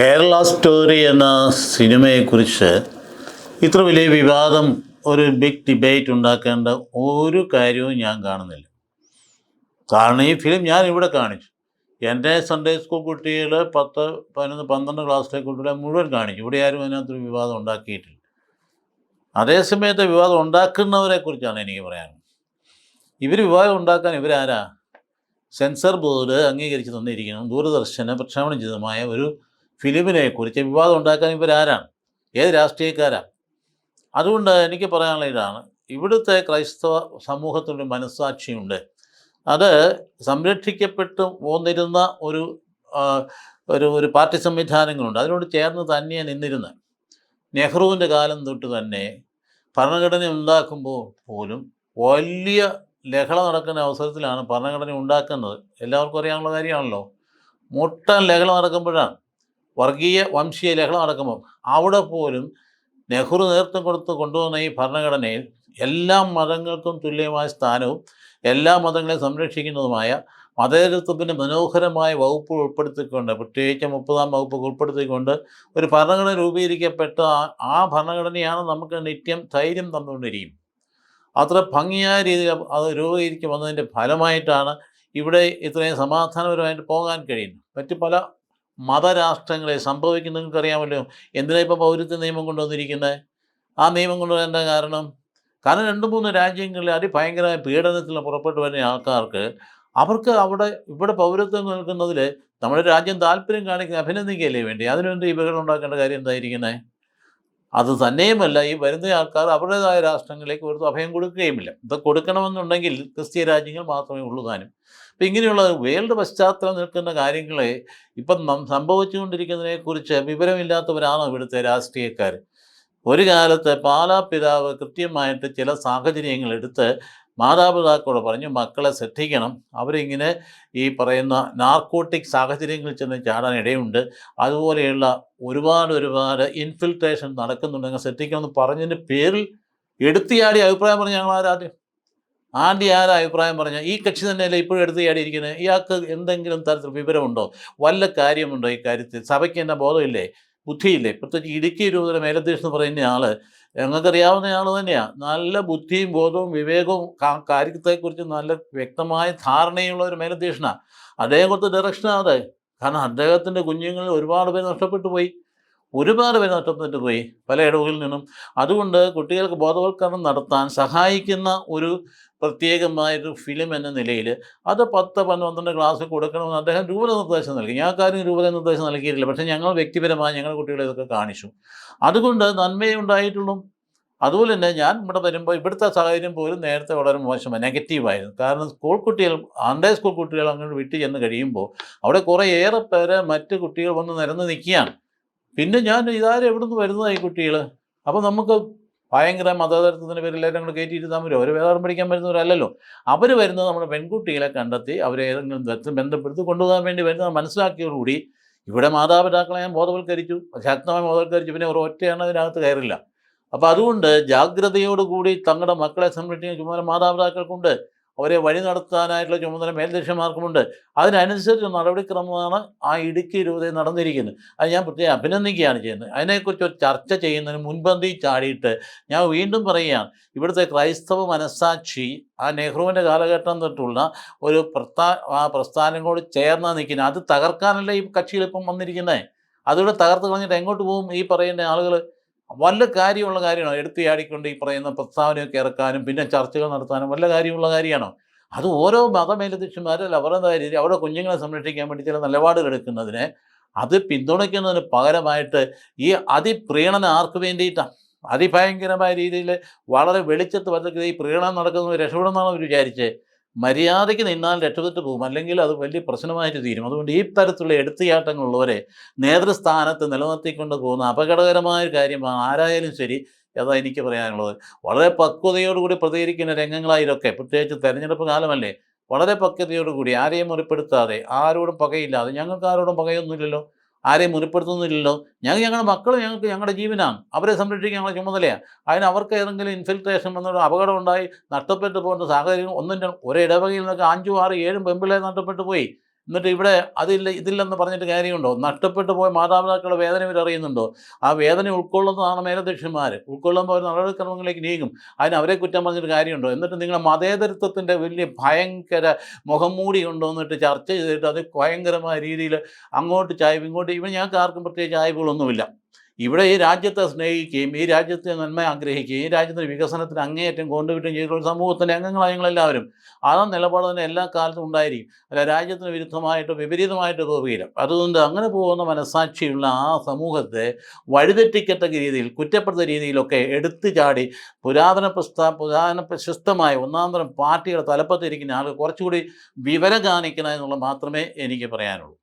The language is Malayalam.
കേരള സ്റ്റോറി എന്ന സിനിമയെക്കുറിച്ച് ഇത്ര വലിയ വിവാദം ഒരു ബിഗ് ഡിബേറ്റ് ഉണ്ടാക്കേണ്ട ഒരു കാര്യവും ഞാൻ കാണുന്നില്ല. കാരണം ഈ ഫിലിം ഞാൻ ഇവിടെ കാണിച്ചു. എന്റെ സൺഡേ സ്കൂൾ കുട്ടികൾ പത്ത് പതിനൊന്ന് പന്ത്രണ്ട് ക്ലാസ്സിലെ കുട്ടികളെ മുഴുവൻ കാണിച്ചു. ഇവിടെ ആരും അതിനകത്തൊരു വിവാദം ഉണ്ടാക്കിയിട്ടില്ല. അതേസമയത്ത് വിവാദം ഉണ്ടാക്കുന്നവരെ കുറിച്ചാണ് എനിക്ക് പറയാനുള്ളത്. ഇവർ വിവാദം ഉണ്ടാക്കാൻ ഇവരാരാ? സെൻസർ ബോർഡ് അംഗീകരിച്ച് തന്നിരിക്കണം ദൂരദർശന പ്രക്ഷേപണം ചെയ്തതുമായ ഒരു ഫിലിമിനെ കുറിച്ച് വിവാദം ഉണ്ടാക്കാൻ ഇവരാരാണ് ഏത് രാഷ്ട്രീയക്കാരാണ് അതുകൊണ്ട് എനിക്ക് പറയാനുള്ള ഇതാണ്. ഇവിടുത്തെ ക്രൈസ്തവ സമൂഹത്തിന്റെ മനസ്സാക്ഷിയുണ്ട്. അത് സംരക്ഷിക്കപ്പെട്ട് പോന്നിരുന്ന ഒരു ഒരു ഒരു പാർട്ടി സംവിധാനങ്ങളുണ്ട്. അതിനോട് ചേർന്ന് തന്നെ നിന്നിരുന്ന്. നെഹ്റുവിന്റെ കാലം തൊട്ട് തന്നെ ഭരണഘടന ഉണ്ടാക്കുമ്പോൾ പോലും വലിയ ലഹള നടക്കുന്ന അവസരത്തിലാണ് ഭരണഘടന ഉണ്ടാക്കുന്നത്. എല്ലാവർക്കും അറിയാനുള്ള കാര്യമാണല്ലോ. മുട്ടൻ ലഹള നടക്കുമ്പോഴാണ്. വർഗീയ വംശീയ ലഹള നടക്കുമ്പോൾ അവിടെ പോലും നെഹ്റു നേതൃത്വം കൊടുത്ത് കൊണ്ടുവന്ന ഈ ഭരണഘടനയിൽ എല്ലാ മതങ്ങൾക്കും തുല്യമായ സ്ഥാനവും എല്ലാ മതങ്ങളെയും സംരക്ഷിക്കുന്നതുമായ മതേതൃത്വത്തിന്റെ മനോഹരമായ വകുപ്പ് ഉൾപ്പെടുത്തിക്കൊണ്ട് പ്രത്യേകിച്ച് മുപ്പതാം വകുപ്പ് ഉൾപ്പെടുത്തിക്കൊണ്ട് ഒരു ഭരണഘടന രൂപീകരിക്കപ്പെട്ട ആ- ഭരണഘടനയാണ് നമുക്ക് നിത്യം ധൈര്യം തന്നുകൊണ്ടിരിക്കും. അത്ര ഭംഗിയായ രീതിയിൽ അത് രൂപീകരിച്ച് വന്നതിന്റെ ഫലമായിട്ടാണ് ഇവിടെ ഇത്രയും സമാധാനപരമായിട്ട് പോകാൻ കഴിയുന്നത്. മറ്റ് പല മതരാഷ്ട്രങ്ങളെ സംഭവിക്കുന്ന. നിങ്ങൾക്ക് അറിയാമല്ലോ എന്തിനാ ഇപ്പോൾ പൗരത്വ നിയമം കൊണ്ടുവന്നിരിക്കുന്നത്? ആ നിയമം കൊണ്ടുവരേണ്ട കാരണം? കാരണം രണ്ട് മൂന്ന് രാജ്യങ്ങളിൽ അതിഭയങ്കരമായ പീഡനത്തിൽ പുറപ്പെട്ടു വരുന്ന ആൾക്കാർക്ക് അവർക്ക് അവിടെ ഇവിടെ പൗരത്വം നൽകുന്നതിൽ നമ്മുടെ രാജ്യം താല്പര്യം കാണിക്കുന്ന അഭിനന്ദിക്കുകയല്ലേ വേണ്ടി? അതിനുവേണ്ടി ഈ ബഹളം ഉണ്ടാക്കേണ്ട കാര്യം എന്തായിരിക്കുന്നത് അത് തന്നെയുമല്ല ഈ വരുന്ന ആൾക്കാർ അവരുടേതായ രാഷ്ട്രങ്ങളിലേക്ക് ഒരു അഭയം കൊടുക്കുകയുമില്ല. ഇത് കൊടുക്കണമെന്നുണ്ടെങ്കിൽ ക്രിസ്തീയ രാജ്യങ്ങൾ മാത്രമേ ഉള്ളൂ താനും. അപ്പം ഇങ്ങനെയുള്ള വേൾഡ് പശ്ചാത്തലം നിൽക്കുന്ന കാര്യങ്ങളെ ഇപ്പം സംഭവിച്ചുകൊണ്ടിരിക്കുന്നതിനെക്കുറിച്ച് വിവരമില്ലാത്തവരാണ് ഇവിടുത്തെ രാഷ്ട്രീയക്കാർ ഒരു കാലത്ത് പാലാ പിതാവ് കൃത്യമായിട്ട് ചില സാഹചര്യങ്ങൾ എടുത്ത് മാതാപിതാക്കളോട് പറഞ്ഞു മക്കളെ ശ്രദ്ധിക്കണം. അവരിങ്ങനെ ഈ പറയുന്ന നാർക്കോട്ടിക് സാഹചര്യങ്ങളിൽ ചെന്ന് ചാടാൻ ഇടയുണ്ട്. അതുപോലെയുള്ള ഒരുപാട് ഒരുപാട് ഇൻഫിൽട്രേഷൻ നടക്കുന്നുണ്ടെങ്കിൽ ശ്രദ്ധിക്കണമെന്ന് പറഞ്ഞതിന്റെ പേരിൽ എടുത്തിയാടി അഭിപ്രായം പറഞ്ഞു ഞങ്ങൾ ആരാദ്യം ആന്റി ആരാ അഭിപ്രായം പറഞ്ഞ? ഈ കക്ഷി തന്നെയല്ലേ ഇപ്പോഴും എടുത്തിയാടി ചാടിയിരിക്കുന്നത് ഇയാൾക്ക് എന്തെങ്കിലും തരത്തിൽ വിവരമുണ്ടോ? വല്ല കാര്യമുണ്ടോ ഈ കാര്യത്തിൽ? സഭയ്ക്ക് എന്നെ ബോധമില്ലേ? ബുദ്ധിയില്ലേ? പ്രത്യേകിച്ച് ഇടുക്കി രൂപതയുടെ മേലധ്യക്ഷൻ എന്ന് പറയുന്ന ആൾ ഞങ്ങൾക്കറിയാവുന്ന ആൾ തന്നെയാണ് നല്ല ബുദ്ധിയും ബോധവും വിവേകവും കാര്യത്തെക്കുറിച്ച് നല്ല വ്യക്തമായ ധാരണയുള്ള ഒരു മേലധ്യക്ഷനാണ് അദ്ദേഹം കൊടുത്ത ഡയറക്ഷനാണ് അത്. കാരണം അദ്ദേഹത്തിന്റെ കുഞ്ഞുങ്ങൾ ഒരുപാട് പേര് നഷ്ടപ്പെട്ടു പോയി. ഒരുപാട് പേര് നഷ്ടപ്പെട്ടു പോയി. പല ഇടവുകളിൽ നിന്നും. അതുകൊണ്ട് കുട്ടികൾക്ക് ബോധവൽക്കരണം നടത്താൻ സഹായിക്കുന്ന ഒരു പ്രത്യേകമായൊരു ഫിലിം എന്ന നിലയിൽ അത് പത്ത് പന്ത്രണ്ട് ക്ലാസ് കൊടുക്കണമെന്ന് അദ്ദേഹം രൂപനിർദ്ദേശം നൽകി. ഞാൻ കാര്യം രൂപ നിർദ്ദേശം നൽകിയിട്ടില്ല. പക്ഷേ ഞങ്ങൾ വ്യക്തിപരമായി ഞങ്ങളുടെ കുട്ടികളെ ഇതൊക്കെ കാണിച്ചു. അതുകൊണ്ട് നന്മയേ ഉണ്ടായിട്ടുള്ളൂ. അതുപോലെ തന്നെ ഞാൻ ഇവിടെ വരുമ്പോൾ ഇവിടുത്തെ സാഹചര്യം പോലും നേരത്തെ വളരെ മോശമാണ് നെഗറ്റീവായിരുന്നു കാരണം സ്കൂൾ കുട്ടികൾ അണ്ടേ സ്കൂൾ കുട്ടികൾ അങ്ങോട്ട് വിട്ട് ചെന്ന് കഴിയുമ്പോൾ അവിടെ കുറേ ഏറെ പേരെ മറ്റ് കുട്ടികൾ വന്ന് നിരന്ന് നിൽക്കുകയാണ്. പിന്നെ ഞാൻ ഇതാരും എവിടെ നിന്ന് വരുന്നതായി കുട്ടികൾ അപ്പോൾ നമുക്ക് ഭയങ്കര മതതരത്വത്തിന്റെ പേരിൽ എല്ലാവരും കൂടെ കയറ്റിയിരുത്താൻ പറ്റുമോ? അവർ വേദാർത്ഥം പഠിക്കാൻ വരുന്നവരല്ലല്ലോ അവർ വരുന്നത് നമ്മുടെ പെൺകുട്ടികളെ കണ്ടെത്തി അവരെ ഏതെങ്കിലും തരത്തിൽ ബന്ധപ്പെടുത്തി കൊണ്ടുപോകാൻ വേണ്ടി വരുന്നത് മനസ്സിലാക്കിയോടുകൂടി ഇവിടെ മാതാപിതാക്കളെ ഞാൻ ബോധവൽക്കരിച്ചു. ശക്തമായി ബോധവൽക്കരിച്ചു. പിന്നെ ഒരു ഒറ്റയാണ് അതിനകത്ത് കയറില്ല. അപ്പോൾ അതുകൊണ്ട് ജാഗ്രതയോടുകൂടി തങ്ങളുടെ മക്കളെ സംരക്ഷിക്കുന്ന ചുമതല മാതാപിതാക്കൾക്കുണ്ട്. അവരെ വഴി നടത്താനായിട്ടുള്ള ചുമതല മേൽദർശന്മാർക്കുമുണ്ട് അതിനനുസരിച്ച് നടപടിക്രമമാണ് ആ ഇടുക്കി രൂപതയിൽ നടന്നിരിക്കുന്നത്. അത് ഞാൻ പ്രത്യേകം അഭിനന്ദിക്കുകയാണ് ചെയ്യുന്നത്. അതിനെക്കുറിച്ച് ഒരു ചർച്ച ചെയ്യുന്നതിന് മുൻപന്തി ചാടിയിട്ട് ഞാൻ വീണ്ടും പറയുകയാണ്. ഇവിടുത്തെ ക്രൈസ്തവ മനസ്സാക്ഷി ആ നെഹ്റുവിന്റെ കാലഘട്ടം തൊട്ടുള്ള ഒരു പ്രസ്ഥാ ആ പ്രസ്ഥാനങ്ങളോട് ചേർന്ന് നിൽക്കുന്നത്. അത് തകർക്കാനല്ല ഈ കക്ഷികൾ ഇപ്പം വന്നിരിക്കുന്നത്? അതുകൂടെ തകർത്ത് കളഞ്ഞിട്ട് എങ്ങോട്ട് പോകും ഈ പറയുന്ന ആളുകൾ? വല്ല കാര്യമുള്ള കാര്യമാണോ? എടുത്തിയാടിക്കൊണ്ട് ഈ പറയുന്ന പ്രസ്താവനയൊക്കെ ഇറക്കാനും പിന്നെ ചർച്ചകൾ നടത്താനും വല്ല കാര്യമുള്ള കാര്യമാണോ? അത് ഓരോ മതമേലധ്യക്ഷന്മാരല്ല അവരുടെ രീതി? അവരുടെ കുഞ്ഞുങ്ങളെ സംരക്ഷിക്കാൻ വേണ്ടി ചില നിലപാടുകൾ എടുക്കുന്നതിന് അത് പിന്തുണയ്ക്കുന്നതിന് പകരമായിട്ട് ഈ അതിപ്രീണന ആർക്ക് വേണ്ടിയിട്ടാണ് അതിഭയങ്കരമായ രീതിയിൽ വളരെ വെളിച്ചത്ത് വന്നിട്ട് ഈ പ്രീണനം നടക്കുന്നത് രക്ഷപ്പെടുന്നതാണ് അവർ വിചാരിച്ചത് മര്യാദയ്ക്ക് നിന്നാൽ രക്ഷപ്പെട്ടു പോകും. അല്ലെങ്കിൽ അത് വലിയ പ്രശ്നമായിട്ട് തീരും. അതുകൊണ്ട് ഈ തരത്തിലുള്ള എടുത്തുചാട്ടങ്ങളുള്ളവരെ നേതൃസ്ഥാനത്ത് നിലനിർത്തിക്കൊണ്ട് പോകുന്ന അപകടകരമായ ഒരു കാര്യമാണ് ആരായാലും ശരി അതാ എനിക്ക് പറയാനുള്ളത്. വളരെ പക്വതയോടുകൂടി പ്രതികരിക്കുന്ന രംഗങ്ങളായിരൊക്കെ പ്രത്യേകിച്ച് തെരഞ്ഞെടുപ്പ് കാലമല്ലേ. വളരെ പക്വതയോടുകൂടി ആരെയും മുറിപ്പെടുത്താതെ ആരോടും പകയില്ലാതെ. ഞങ്ങൾക്ക് ആരോടും പകയൊന്നുമില്ലല്ലോ. ആരെയും മുറിപ്പെടുത്തുന്നില്ലല്ലോ. ഞങ്ങൾ ഞങ്ങളുടെ മക്കൾ ഞങ്ങൾക്ക് ഞങ്ങളുടെ ജീവനാണ്. അവരെ സംരക്ഷിക്കാൻ ഞങ്ങളുടെ ചുമതലയാണ് അതിന് അവർക്ക് ഏതെങ്കിലും ഇൻഫിൽട്രേഷൻ വന്നൊരു അപകടം ഉണ്ടായി നഷ്ടപ്പെട്ടു പോകുന്ന സാഹചര്യം ഒന്നും ഒരേ ഇടവകയിൽ നിന്നൊക്കെ അഞ്ചും ആറ് ഏഴും പെമ്പിളെ നഷ്ടപ്പെട്ടു പോയി. എന്നിട്ട് ഇവിടെ അതില്ല ഇതില്ലെന്ന് പറഞ്ഞിട്ട് കാര്യമുണ്ടോ? നഷ്ടപ്പെട്ടു പോയ മാതാപിതാക്കളുടെ വേദന ഇവർ അറിയുന്നുണ്ടോ? ആ വേദന ഉൾക്കൊള്ളുന്നതാണ് മേലധ്യക്ഷന്മാർ ഉൾക്കൊള്ളുമ്പോൾ അവർ നടപടിക്രമങ്ങളിലേക്ക് നീങ്ങും. അതിന് അവരെ കുറ്റം പറഞ്ഞിട്ട് കാര്യമുണ്ടോ? എന്നിട്ട് നിങ്ങൾ മതേതരത്വത്തിന്റെ വലിയ ഭയങ്കര മുഖം മൂടി കൊണ്ടുവന്നിട്ട് ചർച്ച ചെയ്തിട്ട് അത് ഭയങ്കരമായ രീതിയിൽ അങ്ങോട്ട് ചായ്വ് ഇങ്ങോട്ട് ഇവ ഞങ്ങൾക്ക് ആർക്കും പ്രത്യേകിച്ച് ചായ്വുകളൊന്നുമില്ല. ഇവിടെ ഈ രാജ്യത്തെ സ്നേഹിക്കുകയും ഈ രാജ്യത്തെ നന്മ ആഗ്രഹിക്കുകയും ഈ രാജ്യത്തിന്റെ വികസനത്തിന് അങ്ങേയറ്റം കൊണ്ടുവിട്ടും ചെയ്തിട്ടുള്ള സമൂഹത്തിന്റെ അംഗങ്ങളായ ഞങ്ങളെല്ലാവരും ആ നിലപാട് തന്നെ എല്ലാ കാലത്തും ഉണ്ടായിരിക്കും. അല്ല രാജ്യത്തിന് വിരുദ്ധമായിട്ടോ വിപരീതമായിട്ടോ പോവുകയില്ല അതുകൊണ്ട് അങ്ങനെ പോകുന്ന മനസ്സാക്ഷിയുള്ള ആ സമൂഹത്തെ വഴിതെറ്റിക്കത്തക്ക രീതിയിൽ കുറ്റപ്പെടുത്ത രീതിയിലൊക്കെ എടുത്തു ചാടി പുരാതന പ്രസ്ഥാ പുരാതന പ്രശസ്തമായ ഒന്നാന്തരം തരം പാർട്ടിയുടെ തലപ്പത്തിരിക്കുന്ന ആൾ കുറച്ചുകൂടി വിവരം കാണിക്കണം എന്നുള്ളത് മാത്രമേ എനിക്ക് പറയാനുള്ളൂ.